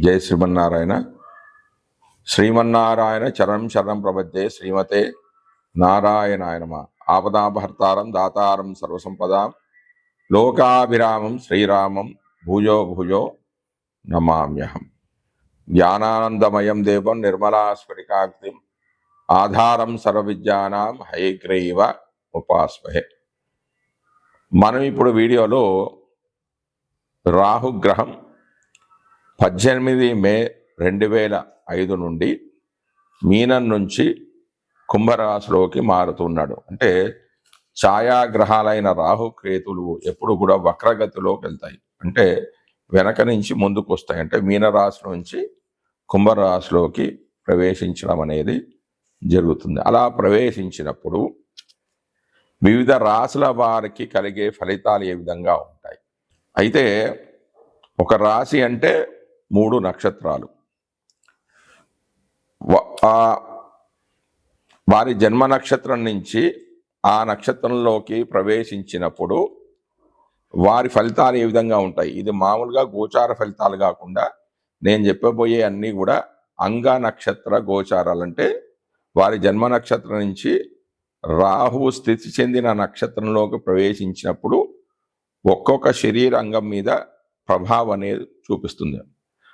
జయ శ్రీమన్నారాయణ. శ్రీమన్నారాయణ చరణం శరణం ప్రపద్యే శ్రీమతే నారాయణాయనమ. ఆపదాభర్తారం దాతారం సర్వసంపదాం. లోకాభిరామం శ్రీరామం భూజో భూజో నమామ్యహం. జ్ఞానానందమయం దేవం నిర్మలా స్ఫటికాగ్నిం ఆధారం సర్వవిద్యానాం హైగ్రీవ ఉపాస్మహే. మనం ఇప్పుడు వీడియోలో రాహుగ్రహం పద్దెనిమిది మే రెండు వేల ఐదు నుండి మీనం నుంచి కుంభరాశిలోకి మారుతున్నాడు. అంటే ఛాయాగ్రహాలైన రాహు కేతులు ఎప్పుడు కూడా వక్రగతిలోకి వెళ్తాయి. అంటే వెనక నుంచి ముందుకు వస్తాయి అంటే మీనరాశి నుంచి కుంభరాశిలోకి ప్రవేశించడం అనేది జరుగుతుంది. అలా ప్రవేశించినప్పుడు వివిధ రాశుల వారికి కలిగే ఫలితాలు ఏ విధంగా ఉంటాయి? అయితే ఒక రాశి అంటే మూడు నక్షత్రాలు. వారి జన్మ నక్షత్రం నుంచి ఆ నక్షత్రంలోకి ప్రవేశించినప్పుడు వారి ఫలితాలు ఏ విధంగా ఉంటాయి? ఇది మామూలుగా గోచార ఫలితాలు కాకుండా నేను చెప్పబోయే అన్నీ కూడా అంగ నక్షత్ర గోచారాలు. అంటే వారి జన్మ నక్షత్రం నుంచి రాహువు స్థితి చెందిన నక్షత్రంలోకి ప్రవేశించినప్పుడు ఒక్కొక్క శరీర అంగం మీద ప్రభావం అనేది చూపిస్తుంది.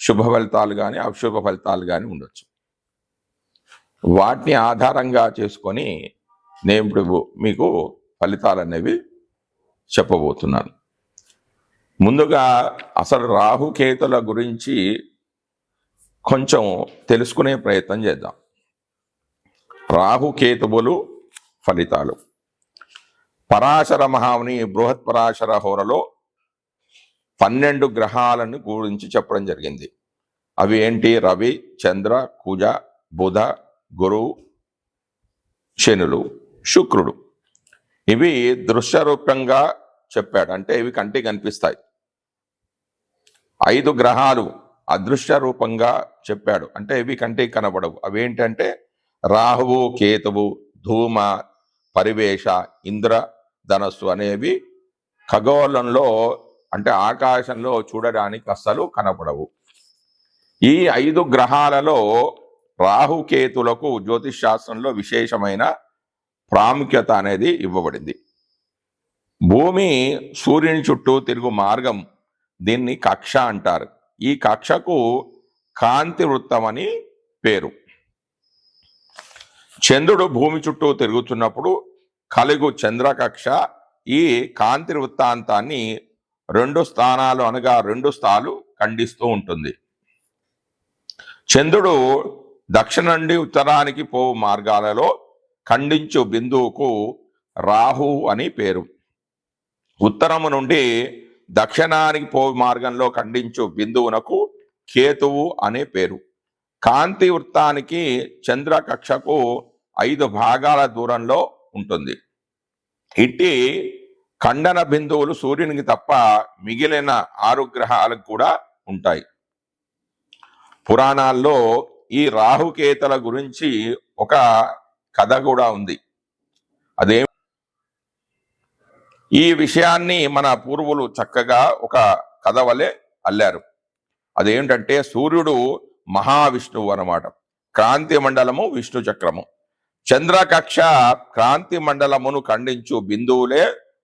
శుభ ఫలితాలు కానీ అశుభ ఫలితాలు కానీ ఉండొచ్చు. వాటిని ఆధారంగా చేసుకొని నేను ఇప్పుడు మీకు ఫలితాలు అనేవి చెప్పబోతున్నాను. ముందుగా అసలు రాహుకేతుల గురించి కొంచెం తెలుసుకునే ప్రయత్నం చేద్దాం. రాహుకేతువులు ఫలితాలు. పరాశర మహాముని బృహత్ పరాశర హోరలో పన్నెండు గ్రహాలను గురించి చెప్పడం జరిగింది. అవి ఏంటి? రవి చంద్ర కుజ బుధ గురు శనులు శుక్రుడు. ఇవి దృశ్య రూపంగా చెప్పాడు. అంటే ఇవి కంటికి కనిపిస్తాయి. ఐదు గ్రహాలు అదృశ్య రూపంగా చెప్పాడు. అంటే ఇవి కంటికి కనబడవు. అవి ఏంటంటే రాహువు కేతువు ధూమ పరివేష ఇంద్ర ధనస్సు అనేవి ఖగోళంలో అంటే ఆకాశంలో చూడడానికి అస్సలు కనపడవు. ఈ ఐదు గ్రహాలలో రాహుకేతులకు జ్యోతిష్ శాస్త్రంలో విశేషమైన ప్రాముఖ్యత అనేది ఇవ్వబడింది. భూమి సూర్యుని చుట్టూ తిరుగు మార్గం దీన్ని కక్ష అంటారు. ఈ కక్షకు కాంతి వృత్తం అని పేరు. చంద్రుడు భూమి చుట్టూ తిరుగుతున్నప్పుడు కలుగు చంద్రకక్ష ఈ కాంతి వృత్తాంతాన్ని రెండు స్థానాలు అనగా రెండు స్థాలు ఖండిస్తూ ఉంటుంది. చంద్రుడు దక్షిణ నుండి ఉత్తరానికి పోవు మార్గాలలో ఖండించు బిందువుకు రాహు అని పేరు. ఉత్తరము నుండి దక్షిణానికి పోవు మార్గంలో ఖండించు బిందువునకు కేతువు అనే పేరు. కాంతి వృత్తానికి చంద్ర కక్షకు ఐదు భాగాల దూరంలో ఉంటుంది. ఇట్టి ఖండన బిందువులు సూర్యునికి తప్ప మిగిలిన ఆరు గ్రహాలకు కూడా ఉంటాయి. పురాణాల్లో ఈ రాహుకేతల గురించి ఒక కథ కూడా ఉంది. అదే ఈ విషయాన్ని మన పూర్వులు చక్కగా ఒక కథ వలె అల్లారు. అదేంటంటే సూర్యుడు మహావిష్ణువు అనమాట క్రాంతి మండలము విష్ణు చక్రము. చంద్రకక్ష క్రాంతి మండలమును ఖండించు బిందువులే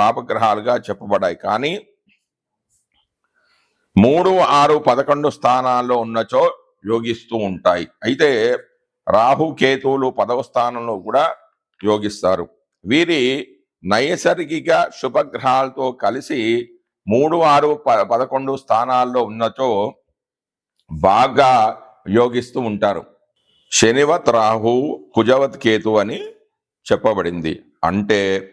పాపగ్రహాలుగా చెప్పబడాయి కానీ మూడు ఆరు పదకొండు స్థానాల్లో ఉన్నచో యోగిస్తూ ఉంటాయి. అయితే రాహు కేతువులు పదవ స్థానంలో కూడా యోగిస్తారు. వీరి నైసర్గిక శుభగ్రహాలతో కలిసి మూడు ఆరు ప- పదకొండు స్థానాల్లో ఉన్నచో బాగా యోగిస్తూ ఉంటారు. శనివత్ రాహు కుజవత్ కేతు అని చెప్పబడింది. అంటే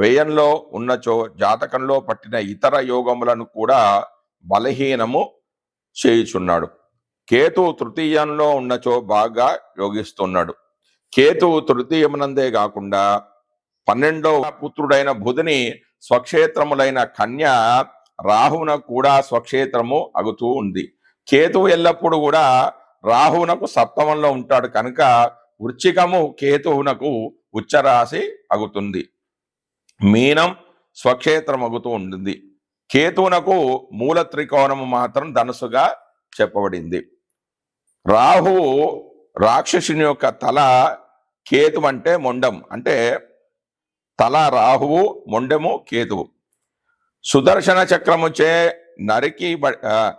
వ్యయంలో ఉన్నచో జాతకంలో పట్టిన ఇతర యోగములను కూడా బలహీనము చేయుచున్నాడు. కేతు తృతీయంలో ఉన్నచో బాగా యోగిస్తున్నాడు. కేతు తృతీయమునందే కాకుండా పన్నెండవ పుత్రుడైన బుధుని స్వక్షేత్రములైన కన్య రాహువున కూడా స్వక్షేత్రము అగుతూ ఉంది. కేతువు ఎల్లప్పుడూ కూడా రాహువునకు సప్తమంలో ఉంటాడు కనుక వృచ్చికము కేతువునకు ఉచ్చరాశి అగుతుంది. మీనం స్వక్షేత్రమగుతూ ఉంటుంది. కేతువునకు మూల త్రికోణము మాత్రం ధనుసుగా చెప్పబడింది. రాహువు రాక్షసుని యొక్క తల కేతు అంటే మొండం. అంటే తల రాహువు మొండెము కేతువు. సుదర్శన చక్రముచే నరికి బ-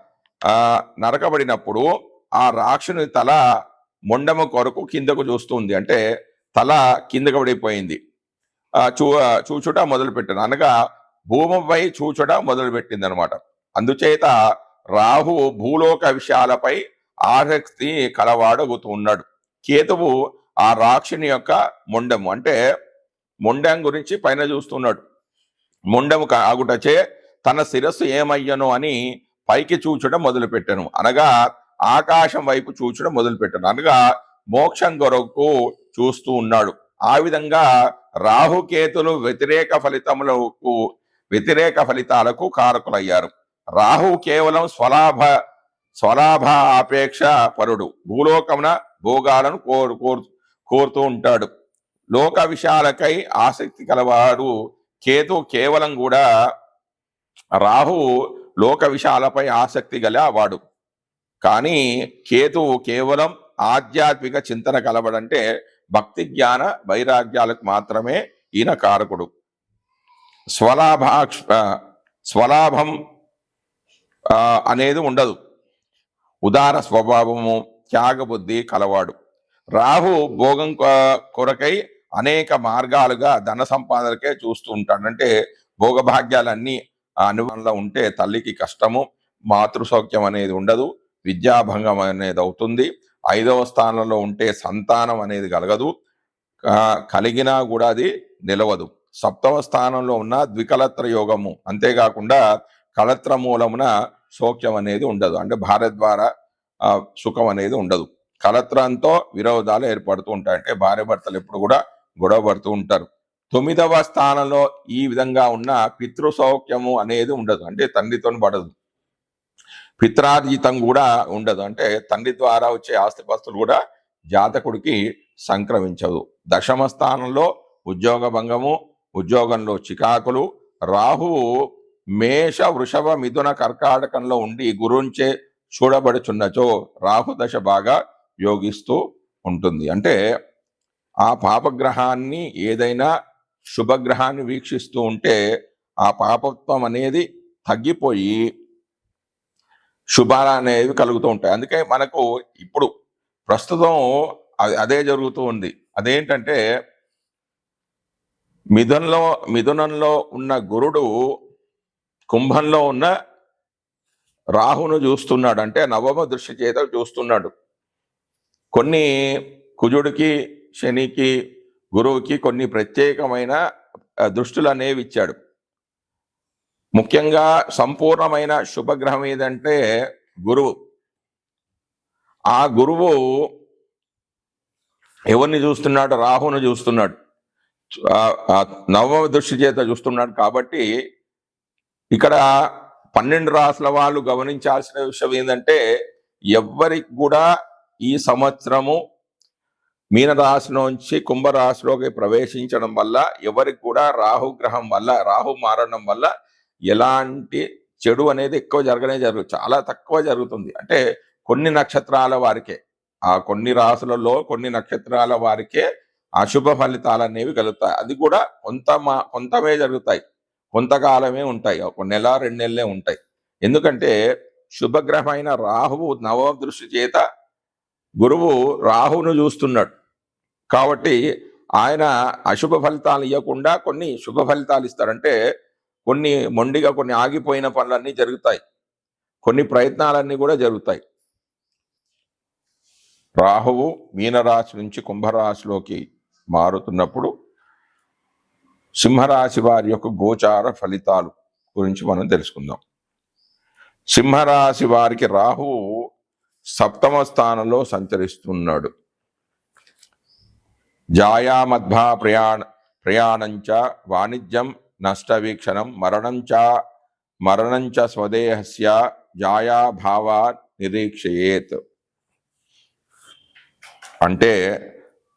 నరకబడినప్పుడు ఆ రాక్షుని తల మొండము కొరకు కిందకు చూస్తుంది అంటే తల కిందకు పడిపోయింది. చూ చూచుట మొదలుపెట్టాను అనగా భూమిపై చూచుట మొదలుపెట్టింది అనమాట అందుచేత రాహు భూలోక విషయాలపై ఆసక్తి కలవాడగుతూ ఉన్నాడు కేతువు ఆ రాక్షుని యొక్క మొండము. అంటే మొండం గురించి పైన చూస్తున్నాడు. మొండము ఆగుటచే తన శిరస్సు ఏమయ్యను అని పైకి చూచడం మొదలుపెట్టాను. అనగా ఆకాశం వైపు చూచడం మొదలుపెట్టాను. అనగా మోక్షం కొరకు చూస్తూ ఉన్నాడు. ఆ విధంగా రాహుకేతులు వ్యతిరేక ఫలితములకు వ్యతిరేక ఫలితాలకు కారకులయ్యారు. రాహు కేవలం స్వలాభ స్వలాభ ఆపేక్ష పరుడు. భూలోకమున భోగాలను కోరు కోరు కోరుతూ ఉంటాడు. లోక విషయాలకై ఆసక్తి కలవాడు కేతు కేవలం కూడా రాహు లోక విషయాలపై ఆసక్తి గల వాడు. కానీ కేతు కేవలం ఆధ్యాత్మిక చింతన కలవడంటే భక్తి జ్ఞాన వైరాగ్యాలకు మాత్రమే ఈయన కారకుడు. స్వలాభాక్ష స్వలాభం అనేది ఉండదు. ఉదార స్వభావము త్యాగబుద్ధి కలవాడు. రాహు భోగం కొరకై అనేక మార్గాలుగా ధన సంపాదనకే చూస్తూ ఉంటాడు. అంటే భోగభాగ్యాలన్నీ ఆ అనుభవంలో ఉంటే తల్లికి కష్టము మాతృసౌఖ్యం అనేది ఉండదు విద్యాభంగం అనేది అవుతుంది. ఐదవ స్థానంలో ఉంటే సంతానం అనేది కలగదు. కలిగినా కూడా అది నిలవదు. సప్తవ స్థానంలో ఉన్న ద్వికలత్ర యోగము అంతేకాకుండా కలత్ర మూలమున సౌఖ్యం అనేది ఉండదు. అంటే భార్య ద్వారా సుఖం అనేది ఉండదు. కలత్రంతో విరోధాలు ఏర్పడుతూ ఉంటాయి. అంటే భార్య భర్తలు ఎప్పుడు కూడా గొడవ పడుతూ ఉంటారు. తొమ్మిదవ స్థానంలో ఈ విధంగా ఉన్న పితృ సౌఖ్యము అనేది ఉండదు. అంటే తండ్రితో పడదు. పిత్రార్జితం కూడా ఉండదు. అంటే తండ్రి ద్వారా వచ్చే ఆస్తిపాస్తులు కూడా జాతకుడికి సంక్రమించదు. దశమ స్థానంలో ఉద్యోగ భంగము ఉద్యోగంలో చికాకులు రాహువు మేష వృషభ మిథున కర్కాటకంలో ఉండి గురుంచే చూడబడుచున్నచో రాహు దశ బాగా యోగిస్తూ ఉంటుంది. అంటే ఆ పాపగ్రహాన్ని ఏదైనా శుభగ్రహాన్ని వీక్షిస్తూ ఉంటే ఆ పాపత్వం అనేది తగ్గిపోయి శుభాలు అనేవి కలుగుతూ ఉంటాయి. అందుకే మనకు ఇప్పుడు ప్రస్తుతం అ- అదే జరుగుతూ ఉంది. అదేంటంటే మిథునంలో మిథునంలో ఉన్న గురుడు కుంభంలో ఉన్న రాహును చూస్తున్నాడు. అంటే నవమ దృష్టి చేత చూస్తున్నాడు. కొన్ని కుజుడికి శనికి గురువుకి కొన్ని ప్రత్యేకమైన దృష్టిలు అనేవి ఇచ్చాడు. ముఖ్యంగా సంపూర్ణమైన శుభగ్రహం ఏదంటే గురువు. ఆ గురువు ఎవరిని చూస్తున్నాడు? రాహును చూస్తున్నాడు. నవమ దృష్టి చేత చూస్తున్నాడు కాబట్టి ఇక్కడ పన్నెండు రాసుల వాళ్ళు గమనించాల్సిన విషయం ఏంటంటే ఎవ్వరికి కూడా ఈ సంవత్సరము మీనరాశి నుంచి కుంభరాశిలోకి ప్రవేశించడం వల్ల ఎవరికి కూడా రాహు గ్రహం వల్ల రాహు మారడం వల్ల ఎలాంటి చెడు అనేది ఎక్కువ జరగనే జరుగు చాలా తక్కువ జరుగుతుంది. అంటే కొన్ని నక్షత్రాల వారికే ఆ కొన్ని రాసులలో కొన్ని నక్షత్రాల వారికే అశుభ ఫలితాలు అనేవి కలుగుతాయి. అది కూడా కొంత మా కొంతమే జరుగుతాయి. కొంతకాలమే ఉంటాయి. ఒక నెల రెండు నెలలే ఉంటాయి. ఎందుకంటే శుభగ్రహమైన రాహువు నవ దృష్టి చేత గురువు రాహువును చూస్తున్నాడు. కాబట్టి ఆయన అశుభ ఫలితాలు ఇవ్వకుండా కొన్ని శుభ ఫలితాలు ఇస్తారంటే కొన్ని మొండిగా కొన్ని ఆగిపోయిన పనులన్నీ జరుగుతాయి. కొన్ని ప్రయత్నాలన్నీ కూడా జరుగుతాయి. రాహువు మీనరాశి నుంచి కుంభరాశిలోకి మారుతున్నప్పుడు సింహరాశి వారి యొక్క గోచార ఫలితాలు గురించి మనం తెలుసుకుందాం. సింహరాశి వారికి రాహువు సప్తమ స్థానంలో సంచరిస్తున్నాడు. జాయామధ్వా ప్రయాణ ప్రయాణంచ వాణిజ్యం నష్టవీక్షణం మరణంచ మరణంచ స్వదేహస్య జాయాభావ నిరీక్షయేత్. అంటే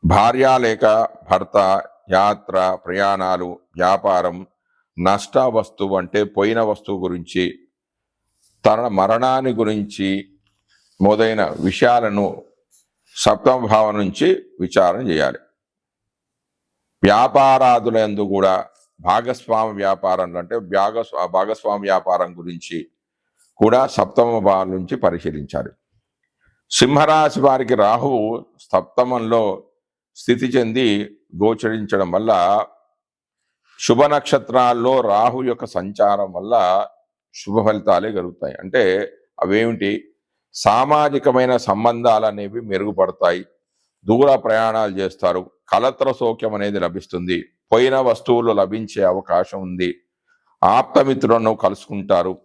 భార్య లేక భర్త యాత్ర ప్రయాణాలు వ్యాపారం నష్ట వస్తువు అంటే పోయిన వస్తువు గురించి తన మరణాన్ని గురించి మొదలైన విషయాలను సప్తమ భావం నుంచి విచారణ చేయాలి. వ్యాపారాదులందు కూడా భాగస్వామి వ్యాపారం అంటే భాగస్వా భాగస్వామి వ్యాపారం గురించి కూడా సప్తమ భావం నుంచి పరిశీలించాలి. సింహరాశి వారికి రాహువు సప్తమంలో స్థితి చెంది గోచరించడం వల్ల శుభ నక్షత్రాల్లో రాహు యొక్క సంచారం వల్ల శుభ ఫలితాలే కలుగుతాయి. అంటే అవేమిటి? సామాజికమైన సంబంధాలు అనేవి మెరుగుపడతాయి. దూర ప్రయాణాలు చేస్తారు. కలత్ర సౌఖ్యం అనేది లభిస్తుంది. పోయిన వస్తువులు లభించే అవకాశం ఉంది. ఆప్తమిత్రులను కలుసుకుంటారు.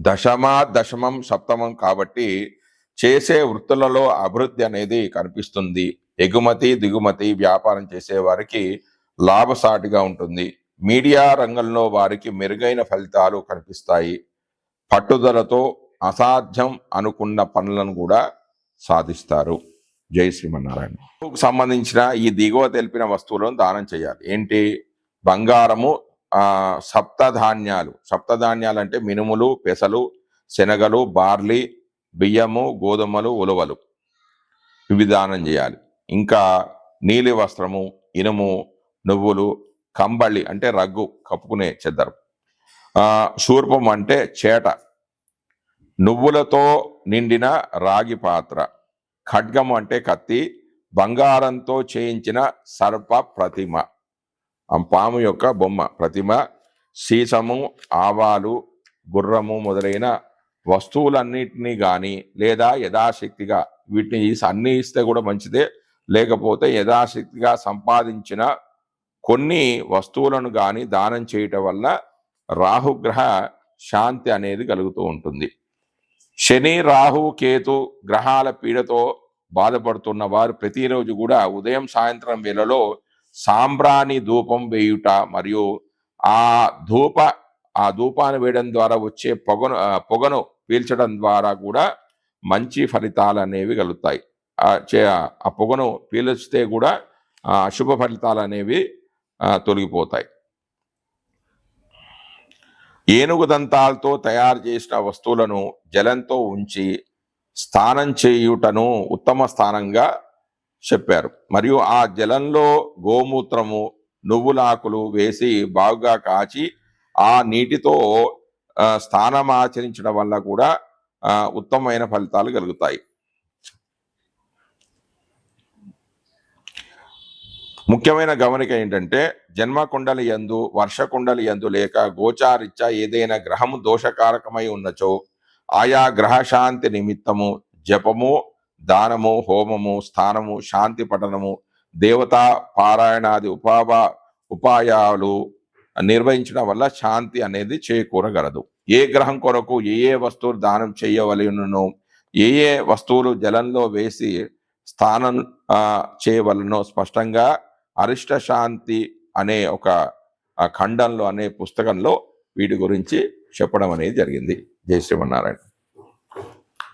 దశమా దశమం సప్తమం కాబట్టి చేసే వృత్తులలో అభివృద్ధి అనేది కనిపిస్తుంది. ఎగుమతి దిగుమతి వ్యాపారం చేసే వారికి లాభసాటిగా ఉంటుంది. మీడియా రంగంలో వారికి మెరుగైన ఫలితాలు కనిపిస్తాయి. పట్టుదలతో అసాధ్యం అనుకున్న పనులను కూడా సాధిస్తారు. జై శ్రీమన్నారాయణ. సంబంధించిన ఈ దిగువ తెలిపిన వస్తువులను దానం చేయాలి. ఏంటి? బంగారము సప్తధాన్యాలు సప్తధాన్యాలు. అంటే మినుములు పెసలు శనగలు బార్లీ బియ్యము గోధుమలు ఉలవలు. ఇవి దానం చేయాలి. ఇంకా నీలి వస్త్రము ఇనుము నువ్వులు కంబళి అంటే రగ్గు కప్పుకునే చెద్దరు. శూర్పం అంటే చేట. నువ్వులతో నిండిన రాగి పాత్ర. ఖడ్గం అంటే కత్తి బంగారంతో చేయించిన సర్ప ప్రతిమ. పాము యొక్క బొమ్మ ప్రతిమ సీసము ఆవాలు గుర్రము మొదలైన వస్తువులన్నిటినీ కానీ లేదా యథాశక్తిగా వీటిని అన్ని ఇస్తే కూడా మంచిదే. లేకపోతే యథాశక్తిగా సంపాదించిన కొన్ని వస్తువులను కానీ దానం చేయటం వల్ల రాహుగ్రహ శాంతి అనేది కలుగుతూ ఉంటుంది. శని రాహు కేతు గ్రహాల పీడతో బాధపడుతున్న వారు ప్రతిరోజు కూడా ఉదయం సాయంత్రం వేళలో సాంబ్రాణి ధూపం వేయుట మరియు ఆ ధూప ఆ ధూపాన్ని వేయడం ద్వారా వచ్చే పొగను పొగను పీల్చడం ద్వారా కూడా మంచి ఫలితాలు అనేవి కలుగుతాయి. ఆ పొగను పీల్చితే కూడా అశుభ ఫలితాలు అనేవి తొలగిపోతాయి. ఏనుగు దంతాలతో తయారు చేసిన వస్తువులను జలంతో ఉంచి స్నానం చేయుటను ఉత్తమ స్థానంగా చెప్పారు. మరియు ఆ జలంలో గోమూత్రము నువ్వులాకులు వేసి బాగుగా కాచి ఆ నీటితో స్నానం ఆచరించడం వల్ల కూడా ఉత్తమమైన ఫలితాలు కలుగుతాయి. ముఖ్యమైన గమనిక ఏంటంటే జన్మ కుండలి యందు వర్ష కుండలి యందు లేక గోచారిచ్చ ఏదైనా గ్రహము దోషకారకమై ఉన్నచో ఆయా గ్రహ శాంతి నిమిత్తము జపము దానము హోమము స్థానము శాంతి పఠనము దేవతా పారాయణాది ఉపాభా ఉపాయాలు నిర్వహించడం వల్ల శాంతి అనేది చేకూరగలదు. ఏ గ్రహం కొరకు ఏ ఏ వస్తువులు దానం చేయవలనో ఏ ఏ వస్తువులు జలంలో వేసి స్థానం చేయవలనో స్పష్టంగా అరిష్ట శాంతి అనే ఒక ఖండంలో అనే పుస్తకంలో వీటి గురించి చెప్పడం అనేది జరిగింది. జై శ్రీమన్నారాయణ.